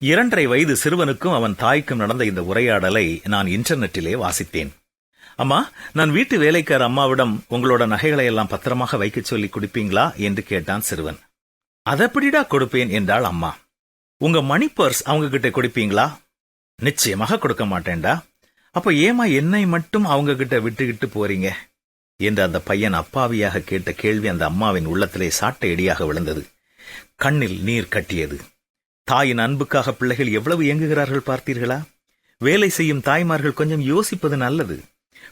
இரண்டரை வயது சிறுவனுக்கும் அவன் தாய்க்கும் நடந்த இந்த உரையாடலை நான் இன்டர்நெட்டிலே வாசித்தேன். அம்மா நான் வீட்டு வேலைக்கார அம்மாவிடம் உங்களோட நகைகளை எல்லாம் பத்திரமாக வைக்கச் சொல்லி கொடுப்பீங்களா? என்று கேட்டான் சிறுவன். அதப்படிடா கொடுப்பேன்? என்றாள் அம்மா. உங்க மணி பர்ஸ் அவங்க கிட்ட கொடுப்பீங்களா? நிச்சயமாக கொடுக்க மாட்டேன்டா. அப்ப ஏமா என்னை மட்டும் அவங்க கிட்ட விட்டுக்கிட்டு போறீங்க? என்று அந்த பையன் அப்பாவியாக கேட்ட கேள்வி அந்த அம்மாவின் உள்ளத்திலே சாட்டை அடியாக விழுந்தது. கண்ணில் நீர் கட்டியது. தாயின் அன்புக்காக பிள்ளைகள் எவ்வளவு இயங்குகிறார்கள் பார்த்தீர்களா? வேலை செய்யும் தாய்மார்கள் கொஞ்சம் யோசிப்பது நல்லது.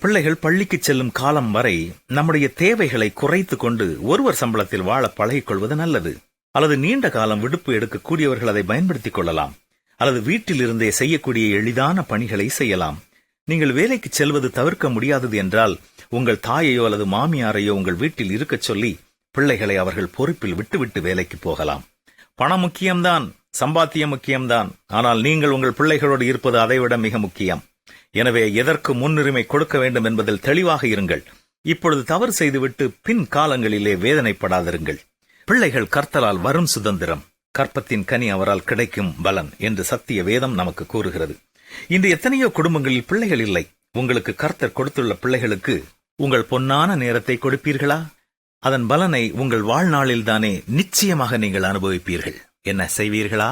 பிள்ளைகள் பள்ளிக்கு செல்லும் காலம் வரை நம்முடைய தேவைகளை குறைத்து கொண்டு ஒருவர் சம்பளத்தில் வாழ பழகிக் கொள்வது நல்லது. அல்லது நீண்ட காலம் விடுப்பு எடுக்கக்கூடியவர்கள் அதை பயன்படுத்திக் கொள்ளலாம். அல்லது வீட்டிலிருந்தே செய்யக்கூடிய எளிதான பணிகளை செய்யலாம். நீங்கள் வேலைக்கு செல்வது தவிர்க்க முடியாதது என்றால் உங்கள் தாயையோ அல்லது மாமியாரையோ உங்கள் வீட்டில் இருக்கச் சொல்லி பிள்ளைகளை அவர்கள் பொறுப்பில் விட்டுவிட்டு வேலைக்கு போகலாம். பணம் முக்கியம்தான். சம்பாத்தியம் முக்கியம்தான். ஆனால் நீங்கள் உங்கள் பிள்ளைகளோடு இருப்பது அதைவிட மிக முக்கியம். எனவே எதற்கு முன்னுரிமை கொடுக்க வேண்டும் என்பதில் தெளிவாக இருங்கள். இப்பொழுது தவறு செய்துவிட்டு பின் காலங்களிலே வேதனைப்படாதிருங்கள். பிள்ளைகள் கர்த்தலால் வரும் சுதந்திரம். கற்பத்தின் கனி அவரால் கிடைக்கும் பலன் என்று சத்திய வேதம் நமக்கு கூறுகிறது. இன்று எத்தனையோ குடும்பங்களில் பிள்ளைகள் இல்லை. உங்களுக்கு கர்த்தர் கொடுத்துள்ள பிள்ளைகளுக்கு உங்கள் பொன்னான நேரத்தை கொடுப்பீர்களா? அதன் பலனை உங்கள் வாழ்நாளில்தானே நிச்சயமாக நீங்கள் அனுபவிப்பீர்கள். என்ன செய்வீர்களா?